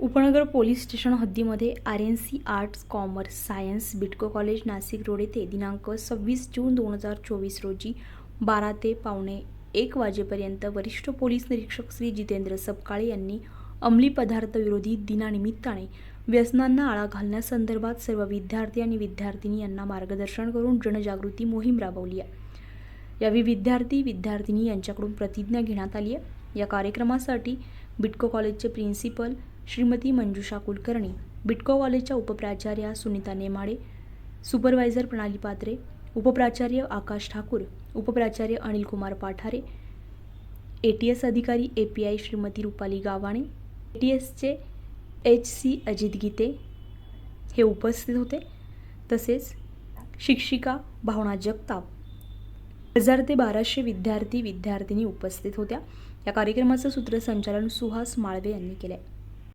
उपनगर police station हद्दीमध्ये R N C arts commerce science Bitco college Nashik road येथे दिनांक सव्वीस जून दोन हजार चोवीस रोजी बारा ते पावणे एक वाजेपर्यंत वरिष्ठ पोलीस निरीक्षक श्री जितेंद्र सपकाळे यांनी अंमली पदार्थ विरोधी दिनानिमित्ताने व्यसनांना आळा घालण्यासंदर्भात सर्व विद्यार्थी आणि विद्यार्थिनी यांना मार्गदर्शन करून जनजागृती मोहीम राबवली आहे. यावेळी विद्यार्थी विद्यार्थिनी यांच्याकडून प्रतिज्ञा घेण्यात आली आहे. या कार्यक्रमासाठी बिटको कॉलेजचे प्रिन्सिपल श्रीमती मंजुषा कुलकर्णी बिटको कॉलेजच्या उपप्राचार्या सुनीता नेमाडे सुपरवायझर प्रणाली पात्रे उपप्राचार्य Akash Thakur उपप्राचार्य Anil Kumar Pathare A T S अधिकारी A P I Shrimati Rupali Gavane A T एसचे एच सी अजित गीते हे उपस्थित होते. तसेच शिक्षिका भावना जगताप हजार ते बाराशे विद्यार्थी विद्यार्थिनी उपस्थित होत्या. या कार्यक्रमाचं सूत्रसंचालन सुहास माळवे यांनी केलं आहे